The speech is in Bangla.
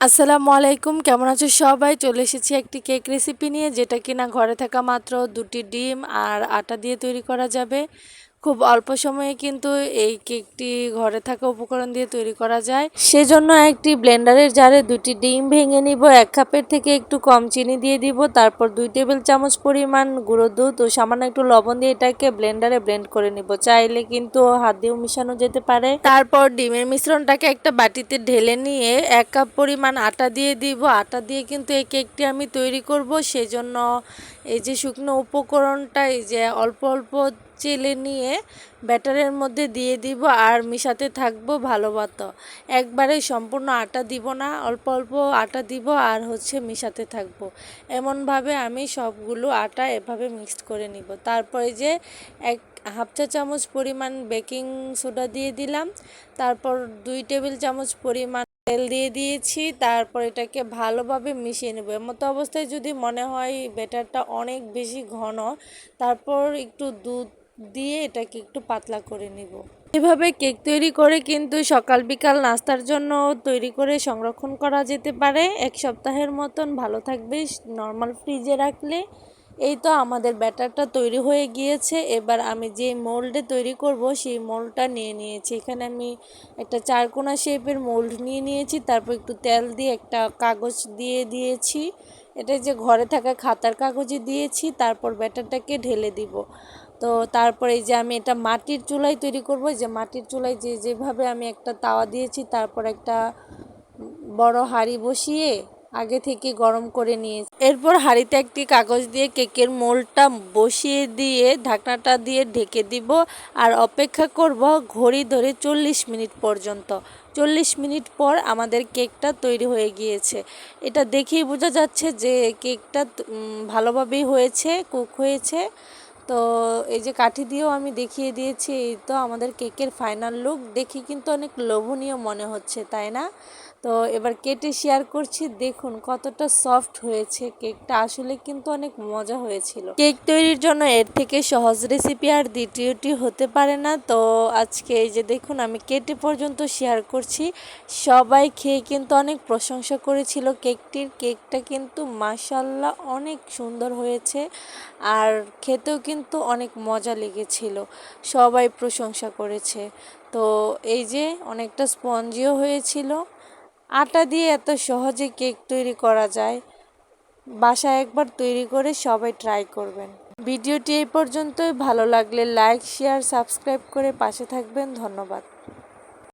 আসসালামু আলাইকুম, কেমন আছো সবাই? চলে এসেছি একটি কেক রেসিপি নিয়ে, যেটা কিনা ঘরে থাকা মাত্র দুটি ডিম আর আটা দিয়ে তৈরি করা যাবে। খুব অল্প সময়ে কিন্তু এই কেকটি ঘরে থাকা উপকরণ দিয়ে তৈরি করা যায়। সেজন্য একটি ব্লেন্ডারের জারে দুটি ডিম ভেঙে নিব, এক কাপের থেকে একটু কম চিনি দিয়ে দিব, তারপর দুই টেবিল চামচ পরিমাণ গুঁড়ো দুধ ও সামান্য একটু লবণ দিয়ে এটাকে ব্লেন্ডারে ব্লেন্ড করে নিব। চাইলে কিন্তু হাত দিয়েও মিশানো যেতে পারে। তারপর ডিমের মিশ্রণটাকে একটা বাটিতে ঢেলে নিয়ে এক কাপ পরিমাণ আটা দিয়ে দিব। আটা দিয়ে কিন্তু এই কেকটি আমি তৈরি করব। সেজন্য এই যে শুকনো উপকরণটা, এই যে অল্প অল্প চেলে নিয়ে ব্যাটারের মধ্যে দিয়ে দিব আর মিশাতে থাকব ভালো মতো। একবারে সম্পূর্ণ আটা দিব না, অল্প অল্প আটা দিব আর হচ্ছে মিশাতে থাকব। এমনভাবে আমি সবগুলো আটা এভাবে মিক্সড করে নিব। তারপরে যে এক হাফ চা চামচ পরিমাণ বেকিং সোডা দিয়ে দিলাম, তারপর দুই টেবিল চামচ পরিমাণ তেল দিয়ে দিয়েছি, তারপর এটাকে ভালোভাবে মিশিয়ে নেব। এমতো অবস্থায় যদি মনে হয় ব্যাটারটা অনেক বেশি ঘন, তারপর একটু দুধ দিয়ে এটাকে একটু পাতলা করে নিব। এভাবে কেক তৈরি করে কিন্তু সকাল বিকাল নাস্তার জন্য তৈরি করে সংরক্ষণ করা যেতে পারে। এক সপ্তাহের মতন ভালো থাকবে, নর্মাল ফ্রিজে রাখলে। এই তো আমাদের ব্যাটারটা তৈরি হয়ে গিয়েছে। এবার আমি যে মোল্ডে তৈরি করব, সেই মোল্ডটা নিয়ে নিয়েছি। এখানে আমি একটা চারকোনা শেপের মোল্ড নিয়ে নিয়েছি। তারপর একটু তেল দিয়ে একটা কাগজ দিয়ে দিয়েছি। এটা যে ঘরে থাকা খাতার কাগজে দিয়েছি। তারপর ব্যাটারটাকে ঢেলে দিব। তো তারপরে যে আমি এটা মাটির চুলাই তৈরি করব যে মাটির চুলায় যে যেভাবে আমি একটা তাওয়া দিয়েছি, তারপর একটা বড় হাঁড়ি বসিয়ে আগে থেকে গরম করে নিয়েছি। এরপর হাঁড়িতে একটি কাগজ দিয়ে কেকের মোলটা বসিয়ে দিয়ে ঢাকনাটা দিয়ে ঢেকে দিব আর অপেক্ষা করব ঘড়ি ধরে চল্লিশ মিনিট পর্যন্ত। চল্লিশ মিনিট পর আমাদের কেকটা তৈরি হয়ে গিয়েছে। এটা দেখেই বোঝা যাচ্ছে যে কেকটা ভালোভাবেই হয়েছে, কুক হয়েছে। তো এই যে কাঠি দিয়েও আমি দেখিয়ে দিয়েছি, এই তো আমাদের কেকের ফাইনাল লুক দেখি কিন্তু অনেক লোভনীয় মনে হচ্ছে, তাই না? তো এবার কেটে শেয়ার করছি। দেখুন কতটা সফট হয়েছে কেকটা আসলে কিন্তু অনেক মজা হয়েছিল। কেক তৈরির জন্য এর থেকে সহজ রেসিপি আর দ্বিতীয়টি হতে পারে না। তো আজকে এই যে দেখুন আমি কেটে পর্যন্ত শেয়ার করছি। সবাই খেয়ে কিন্তু অনেক প্রশংসা করেছিল কেকটির কেকটা কিন্তু মাসাল্লাহ অনেক সুন্দর হয়েছে আর খেতেও কিন্তু অনেক মজা লেগেছিল। সবাই প্রশংসা করেছে। তো এই যে অনেকটা স্পঞ্জিও হয়েছিল। আটা দিয়ে এত সহজে কেক তৈরি করা যায়, বাসায় একবার তৈরি করে সবাই ট্রাই করবেন। ভিডিওটি এই পর্যন্তই, ভালো লাগলে লাইক শেয়ার সাবস্ক্রাইব করে পাশে থাকবেন, ধন্যবাদ।